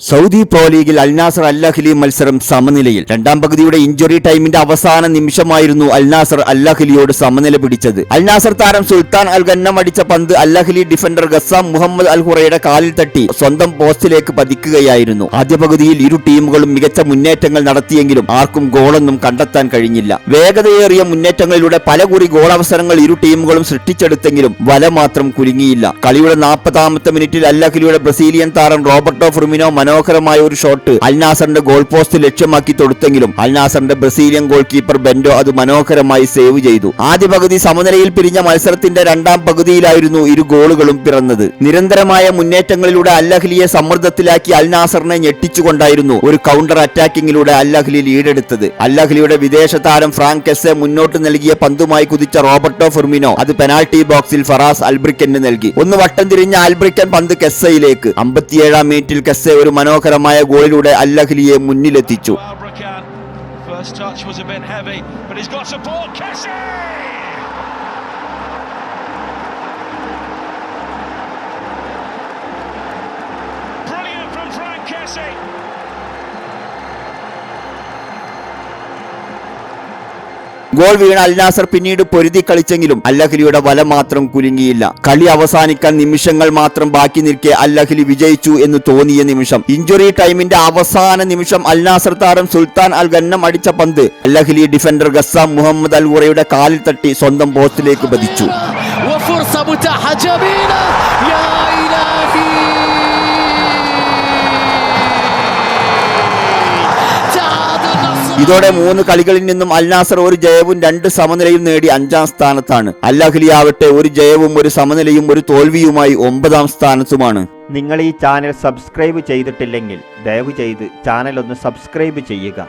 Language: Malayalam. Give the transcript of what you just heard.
സൗദി പ്രോ ലീഗിൽ അൽനാസർ അല്ലഹ്ലി മത്സരം സമനിലയിൽ. രണ്ടാം പകുതിയുടെ ഇഞ്ചുറി ടൈമിന്റെ അവസാന നിമിഷമായിരുന്നു അൽനാസർ അല്ലഹ്ലിയോട് സമനില പിടിച്ചത്. അൽനാസർ താരം സുൽത്താൻ അൽ അടിച്ച പന്ത് അല്ലഹ്ലി ഡിഫൻഡർ ഗസാം മുഹമ്മദ് അൽ ഹുറയുടെ കാലിൽ തട്ടി സ്വന്തം പോസ്റ്റിലേക്ക് പതിക്കുകയായിരുന്നു. ആദ്യ പകുതിയിൽ ഇരു ടീമുകളും മികച്ച മുന്നേറ്റങ്ങൾ നടത്തിയെങ്കിലും ആർക്കും ഗോളൊന്നും കണ്ടെത്താൻ കഴിഞ്ഞില്ല. വേഗതയേറിയ മുന്നേറ്റങ്ങളിലൂടെ പലകുറി ഗോളവസരങ്ങൾ ഇരു ടീമുകളും സൃഷ്ടിച്ചെടുത്തെങ്കിലും വല മാത്രം കുലുങ്ങിയില്ല. കളിയുടെ നാൽപ്പതാമത്തെ മിനിറ്റിൽ അല്ലഹ്ലിയുടെ ബ്രസീലിയൻ താരം റോബർട്ടോ ഫിർമിനോ മനോഹരമായ ഒരു ഷോട്ട് അൽനാസറിന്റെ ഗോൾ പോസ്റ്റ് ലക്ഷ്യമാക്കി തൊടുത്തെങ്കിലും അൽനാസറിന്റെ ബ്രസീലിയൻ ഗോൾ കീപ്പർ ബെൻഡോ അത് മനോഹരമായി സേവ് ചെയ്തു. ആദ്യ പകുതി സമനിലയിൽ പിരിഞ്ഞ മത്സരത്തിന്റെ രണ്ടാം പകുതിയിലായിരുന്നു ഇരു ഗോളുകളും പിറന്നത്. നിരന്തരമായ മുന്നേറ്റങ്ങളിലൂടെ അല്ലഹ്ലിയെ സമ്മർദ്ദത്തിലാക്കി അൽനാസറിനെ ഞെട്ടിച്ചുകൊണ്ടായിരുന്നു ഒരു കൗണ്ടർ അറ്റാക്കിങ്ങിലൂടെ അല്ലഹ്ലി ലീഡെടുത്തത്. അല്ലഹ്ലിയുടെ വിദേശ താരം ഫ്രാങ്ക് എസ് മുന്നോട്ട് നൽകിയ പന്തുമായി കുതിച്ച റോബർട്ടോ ഫെർമിനോ അത് പെനാൾട്ടി ബോക്സിൽ ഫറാസ് അൽബ്രിക്കന് നൽകി. ഒന്ന് വട്ടം തിരിഞ്ഞ അൽബ്രിക്കൻ പന്ത് കെസ്സയിലേക്ക്. അമ്പത്തിയേഴാം മിനിറ്റിൽ കെസ്സെ ഒരു മനോഹരമായ ഗോളിലൂടെ അല്ലഹ്ലിയെ മുന്നിലെത്തിച്ചു. Thank you. ഗോൾ വീണ അൽനാസർ പിന്നീട് പൊരുതി കളിച്ചെങ്കിലും അല്ലഹലിയുടെ വല മാത്രം കുലുങ്ങിയില്ല. കളി അവസാനിക്കാൻ നിമിഷങ്ങൾ മാത്രം ബാക്കി നിൽക്കെ അല്ലഹലി വിജയിച്ചു എന്ന് തോന്നിയ നിമിഷം. ഇഞ്ചുറി ടൈമിന്റെ അവസാന നിമിഷം അൽനാസർ താരം സുൽത്താൻ അൽ ഗന്നം അടിച്ച പന്ത് Al Ahly defender Ghazam Mohamed അൽ ഉറയുടെ കാലിൽ തട്ടി സ്വന്തം പോസ്റ്റിലേക്ക് പതിച്ചു. ഇതോടെ മൂന്ന് കളികളിൽ നിന്നും അൽ അൽനാസർ ഒരു ജയവും രണ്ട് സമനിലയും നേടി അഞ്ചാം സ്ഥാനത്താണ്. അല്ലഹ്ലി ആവട്ടെ ഒരു ജയവും ഒരു സമനിലയും ഒരു തോൽവിയുമായി ഒമ്പതാം സ്ഥാനത്തുമാണ്. നിങ്ങൾ ഈ ചാനൽ സബ്സ്ക്രൈബ് ചെയ്തിട്ടില്ലെങ്കിൽ ദയവ് ചെയ്ത് ചാനൽ ഒന്ന് സബ്സ്ക്രൈബ് ചെയ്യുക.